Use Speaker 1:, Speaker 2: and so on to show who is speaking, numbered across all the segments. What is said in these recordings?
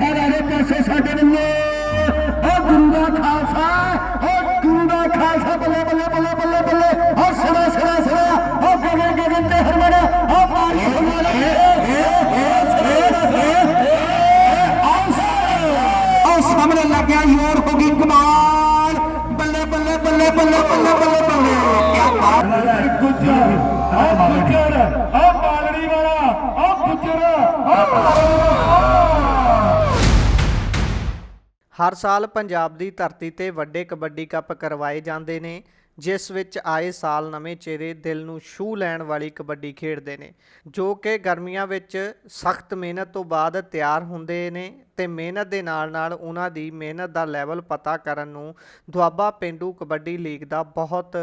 Speaker 1: ਸਾਰੇ ਦੇ ਪਾਸੇ ਸਾਡੇ ਵੱਲੋਂ ਓ ਗੁਰੂ ਦਾ ਖਾਲਸਾ ਓ ਗੁਰੂ ਦਾ ਖਾਲਸਾ ਬੱਲੇ ਬੱਲੇ ਬੱਲੇ ਬੱਲੇ ਬੱਲੇ ਓ ਸੜਾ ਸੜਾ ਸੜਾ ਓ ਗਗਨ ਗਗਨ ਤੇ ਹਰਮਨ ਓ ਮਾਰੀ ਹਰਮਨ ਓ ਸਾਹਮਣੇ ਲੱਗਿਆ ਯੋਰ ਹੋ ਗਈ ਕਮਾਲ ਬੱਲੇ ਬੱਲੇ ਬੱਲੇ ਬੱਲੇ ਬੱਲੇ ਬੱਲੇ ਬੱਲੇ ਕੀ ਬਾਤ
Speaker 2: ਗੁੱਜਰ ਆ ਗੁੱਜਰ ਆ ਬਾਲੜੀ ਵਾਲਾ ਆ ਗੁੱਜਰ
Speaker 3: ਹਰ ਸਾਲ ਪੰਜਾਬ ਦੀ ਧਰਤੀ ਤੇ ਵੱਡੇ ਕਬੱਡੀ ਕੱਪ ਕਰਵਾਏ ਜਾਂਦੇ ਨੇ, ਜਿਸ ਵਿੱਚ ਆਏ ਸਾਲ ਨਵੇਂ ਚਿਹਰੇ ਦਿਲ ਨੂੰ ਛੂਹ ਲੈਣ ਵਾਲੀ ਕਬੱਡੀ ਖੇਡਦੇ ਨੇ, ਜੋ ਕਿ ਗਰਮੀਆਂ ਵਿੱਚ ਸਖਤ ਮਿਹਨਤ ਤੋਂ ਬਾਅਦ ਤਿਆਰ ਹੁੰਦੇ ਨੇ ਤੇ ਮਿਹਨਤ ਦੇ ਨਾਲ-ਨਾਲ ਉਹਨਾਂ ਦੀ ਮਿਹਨਤ ਦਾ ਲੈਵਲ ਪਤਾ ਕਰਨ ਨੂੰ ਦੁਆਬਾ ਪਿੰਡੂ ਕਬੱਡੀ ਲੀਗ ਦਾ ਬਹੁਤ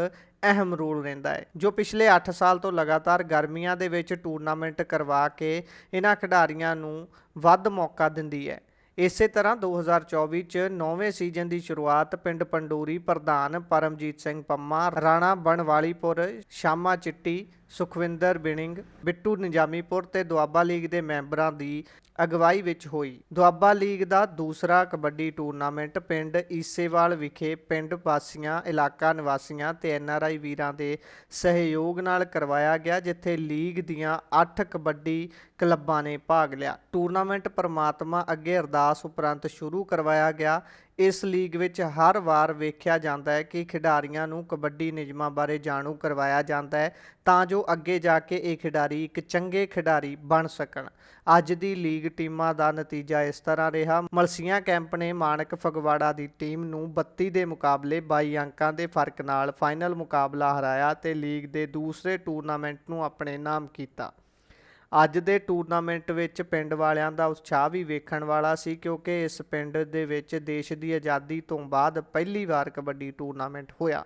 Speaker 3: ਅਹਿਮ ਰੋਲ ਰਹਿੰਦਾ ਹੈ, ਜੋ ਪਿਛਲੇ 8 ਸਾਲ ਤੋਂ ਲਗਾਤਾਰ ਗਰਮੀਆਂ ਦੇ ਵਿੱਚ ਟੂਰਨਾਮੈਂਟ ਕਰਵਾ ਕੇ ਇਹਨਾਂ ਖਿਡਾਰੀਆਂ ਨੂੰ ਵੱਧ ਮੌਕਾ ਦਿੰਦੀ ਹੈ। ਇਸੇ ਤਰ੍ਹਾਂ 2024 ਚ ਨੌਵੇਂ ਸੀਜ਼ਨ ਦੀ ਸ਼ੁਰੂਆਤ ਪਿੰਡ ਪੰਡੂਰੀ ਪ੍ਰਧਾਨ ਪਰਮਜੀਤ ਸਿੰਘ ਪੰਮਾ, ਰਾਣਾ ਬਣਵਾਲੀਪੁਰ, ਸ਼ਾਮਾ ਚਿੱਟੀ ਸੁਖਵਿੰਦਰ ਬਿਨਿੰਗ, ਬਿੱਟੂ ਨਿਜਾਮੀਪੁਰ ਤੇ ਦੁਆਬਾ ਲੀਗ ਦੇ ਮੈਂਬਰਾਂ ਦੀ ਅਗਵਾਈ ਵਿੱਚ ਹੋਈ। ਦੁਆਬਾ ਲੀਗ ਦਾ ਦੂਸਰਾ ਕਬੱਡੀ ਟੂਰਨਾਮੈਂਟ ਪਿੰਡ ਈਸੇਵਾਲ ਵਿਖੇ ਪਿੰਡ ਵਾਸੀਆਂ, ਇਲਾਕਾ ਨਿਵਾਸੀਆਂ ਤੇ ਐਨਆਰਆਈ ਵੀਰਾਂ ਦੇ ਸਹਿਯੋਗ ਨਾਲ ਕਰਵਾਇਆ ਗਿਆ, ਜਿੱਥੇ ਲੀਗ ਦੀਆਂ 8 ਕਬੱਡੀ ਕਲੱਬਾਂ ਨੇ ਭਾਗ ਲਿਆ। ਟੂਰਨਾਮੈਂਟ ਪਰਮਾਤਮਾ ਅੱਗੇ ਅਰਦਾਸ ਉਪਰੰਤ ਸ਼ੁਰੂ ਕਰਵਾਇਆ ਗਿਆ। ਇਸ ਲੀਗ ਵਿੱਚ ਹਰ ਵਾਰ ਵੇਖਿਆ ਜਾਂਦਾ ਹੈ ਕਿ ਖਿਡਾਰੀਆਂ ਨੂੰ ਕਬੱਡੀ ਨਿਯਮਾਂ ਬਾਰੇ ਜਾਣੂ ਕਰਵਾਇਆ ਜਾਂਦਾ ਹੈ ਤਾਂ ਜੋ ਅੱਗੇ ਜਾ ਕੇ ਇਹ ਖਿਡਾਰੀ ਇੱਕ ਚੰਗੇ ਖਿਡਾਰੀ ਬਣ ਸਕਣ। ਅੱਜ ਦੀ ਲੀਗ ਟੀਮਾਂ ਦਾ ਨਤੀਜਾ ਇਸ ਤਰ੍ਹਾਂ ਰਿਹਾ। ਮਲਸੀਆਂ ਕੈਂਪ ਨੇ ਮਾਨਕ ਫਗਵਾੜਾ ਦੀ ਟੀਮ ਨੂੰ 32 ਦੇ ਮੁਕਾਬਲੇ 22 ਅੰਕਾਂ ਦੇ ਫ਼ਰਕ ਨਾਲ ਫਾਈਨਲ ਮੁਕਾਬਲਾ ਹਰਾਇਆ ਤੇ ਲੀਗ ਦੇ ਦੂਸਰੇ ਟੂਰਨਾਮੈਂਟ ਨੂੰ ਆਪਣੇ ਨਾਮ ਕੀਤਾ। ਅੱਜ ਦੇ ਟੂਰਨਾਮੈਂਟ ਵਿੱਚ ਪਿੰਡ ਵਾਲਿਆਂ ਦਾ ਉਤਸ਼ਾਹ ਵੀ ਵੇਖਣ ਵਾਲਾ ਸੀ, ਕਿਉਂਕਿ ਇਸ ਪਿੰਡ ਦੇ ਵਿੱਚ ਦੇਸ਼ ਦੀ ਆਜ਼ਾਦੀ ਤੋਂ ਬਾਅਦ ਪਹਿਲੀ ਵਾਰ ਕਬੱਡੀ ਟੂਰਨਾਮੈਂਟ ਹੋਇਆ।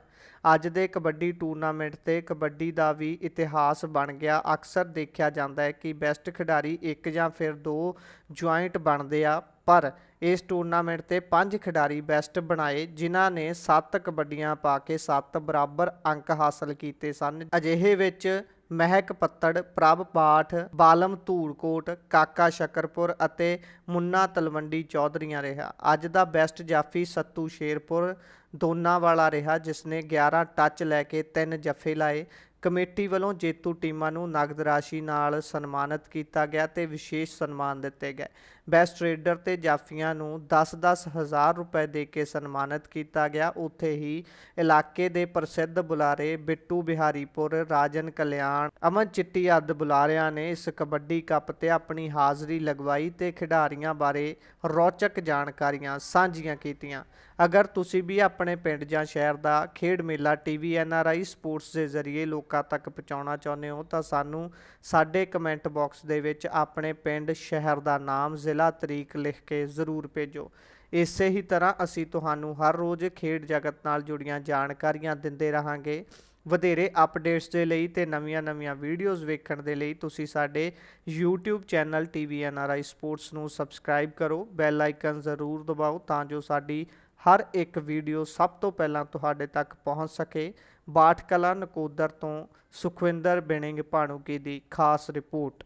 Speaker 3: ਅੱਜ ਦੇ ਕਬੱਡੀ ਟੂਰਨਾਮੈਂਟ ਤੇ ਕਬੱਡੀ ਦਾ ਵੀ ਇਤਿਹਾਸ ਬਣ ਗਿਆ। ਅਕਸਰ ਦੇਖਿਆ ਜਾਂਦਾ ਹੈ ਕਿ ਬੈਸਟ ਖਿਡਾਰੀ ਇੱਕ ਜਾਂ ਫਿਰ ਦੋ ਜੁਆਇੰਟ ਬਣਦੇ ਆ, ਪਰ ਇਸ ਟੂਰਨਾਮੈਂਟ ਤੇ ਪੰਜ ਖਿਡਾਰੀ ਬੈਸਟ ਬਣਾਏ, ਜਿਨ੍ਹਾਂ ਨੇ 7 ਕਬੱਡੀਆਂ ਪਾ ਕੇ 7 ਬਰਾਬਰ ਅੰਕ ਹਾਸਲ ਕੀਤੇ ਸਨ। ਅਜਿਹੇ ਵਿੱਚ ਮਹਿਕ ਪੱਤੜ, ਪ੍ਰਭ ਪਾਠ, ਬਾਲਮ ਧੂੜਕੋਟ ਕਾਕਾ ਸ਼ਕਰਪੁਰ ਅਤੇ ਮੁੰਨਾ ਤਲਵੰਡੀ ਚੌਧਰੀਆਂ ਰਿਹਾ। ਅੱਜ ਦਾ ਬੈਸਟ ਜਾਫੀ ਸੱਤੂ ਸ਼ੇਰਪੁਰ ਦੋਨਾ ਵਾਲਾ ਰਿਹਾ ਜਿਸ ਨੇ 11 ਟੱਚ ਲੈ ਕੇ ਤਿੰਨ ਜੱਫੇ ਲਾਏ। ਕਮੇਟੀ ਵੱਲੋਂ ਜੇਤੂ ਟੀਮਾਂ ਨੂੰ ਨਗਦ ਰਾਸ਼ੀ ਨਾਲ ਸਨਮਾਨਿਤ ਕੀਤਾ ਗਿਆ ਤੇ ਵਿਸ਼ੇਸ਼ ਸਨਮਾਨ ਦਿੱਤੇ ਗਏ। ਬੈਸਟ ਰੇਡਰ ਤੇ ਜਾਫੀਆਂ ਨੂੰ 10-10 ਹਜ਼ਾਰ ਰੁਪਏ ਦੇ ਕੇ ਸਨਮਾਨਿਤ ਕੀਤਾ ਗਿਆ। ਉੱਥੇ ਹੀ ਇਲਾਕੇ ਦੇ ਪ੍ਰਸਿੱਧ ਬੁਲਾਰੇ ਬਿੱਟੂ ਬਿਹਾਰੀਪੁਰ, ਰਾਜਨ ਕਲਿਆਣ, ਅਮਨ ਚਿੱਟੀ ਆਦਿ ਬੁਲਾਰਿਆਂ ਨੇ ਇਸ ਕਬੱਡੀ ਕੱਪ ਤੇ ਆਪਣੀ ਹਾਜ਼ਰੀ ਲਗਵਾਈ ਤੇ ਖਿਡਾਰੀਆਂ ਬਾਰੇ ਰੌਚਕ ਜਾਣਕਾਰੀਆਂ ਸਾਂਝੀਆਂ ਕੀਤੀਆਂ। ਅਗਰ ਤੁਸੀਂ ਵੀ ਆਪਣੇ ਪਿੰਡ ਜਾਂ ਸ਼ਹਿਰ ਦਾ ਖੇਡ ਮੇਲਾ ਟੀਵੀ ਐਨਆਰਆਈ ਸਪੋਰਟਸ ਦੇ ਜ਼ਰੀਏ ਲੋਕ ਲੋਕਾਂ ਤੱਕ ਪਹੁੰਚਾਉਣਾ ਚਾਹੁੰਦੇ ਹੋ ਤਾਂ ਸਾਨੂੰ ਸਾਡੇ ਕਮੈਂਟ ਬਾਕਸ ਦੇ ਵਿੱਚ ਆਪਣੇ ਪਿੰਡ, ਸ਼ਹਿਰ ਦਾ ਨਾਮ, ਜ਼ਿਲ੍ਹਾ ਤਰੀਕ ਲਿਖ ਕੇ ਜ਼ਰੂਰ ਭੇਜੋ। ਇਸੇ ਹੀ ਤਰ੍ਹਾਂ ਅਸੀਂ ਤੁਹਾਨੂੰ ਹਰ ਰੋਜ਼ ਖੇਡ ਜਗਤ ਨਾਲ ਜੁੜੀਆਂ ਜਾਣਕਾਰੀਆਂ ਦਿੰਦੇ ਰਹਾਂਗੇ। ਵਧੇਰੇ ਅਪਡੇਟਸ ਦੇ ਲਈ ਤੇ ਨਵੀਆਂ-ਨਵੀਆਂ ਵੀਡੀਓਜ਼ ਵੇਖਣ ਦੇ ਲਈ ਤੁਸੀਂ ਸਾਡੇ YouTube ਚੈਨਲ TVNRI ਸਪੋਰਟਸ ਨੂੰ ਸਬਸਕ੍ਰਾਈਬ ਕਰੋ। ਬੈਲ ਆਈਕਨ ਜ਼ਰੂਰ ਦਬਾਓ ਤਾਂ ਜੋ ਸਾਡੀ ਹਰ ਇੱਕ ਵੀਡੀਓ ਸਭ ਤੋਂ ਪਹਿਲਾਂ ਤੁਹਾਡੇ ਤੱਕ ਪਹੁੰਚ ਸਕੇ ਬਾਠ ਕਲਾ ਨਕੋਦਰ ਤੋਂ ਸੁਖਵਿੰਦਰ ਬਿਨਿੰਗ ਭਾਣੂਕੀ ਦੀ ਖਾਸ ਰਿਪੋਰਟ।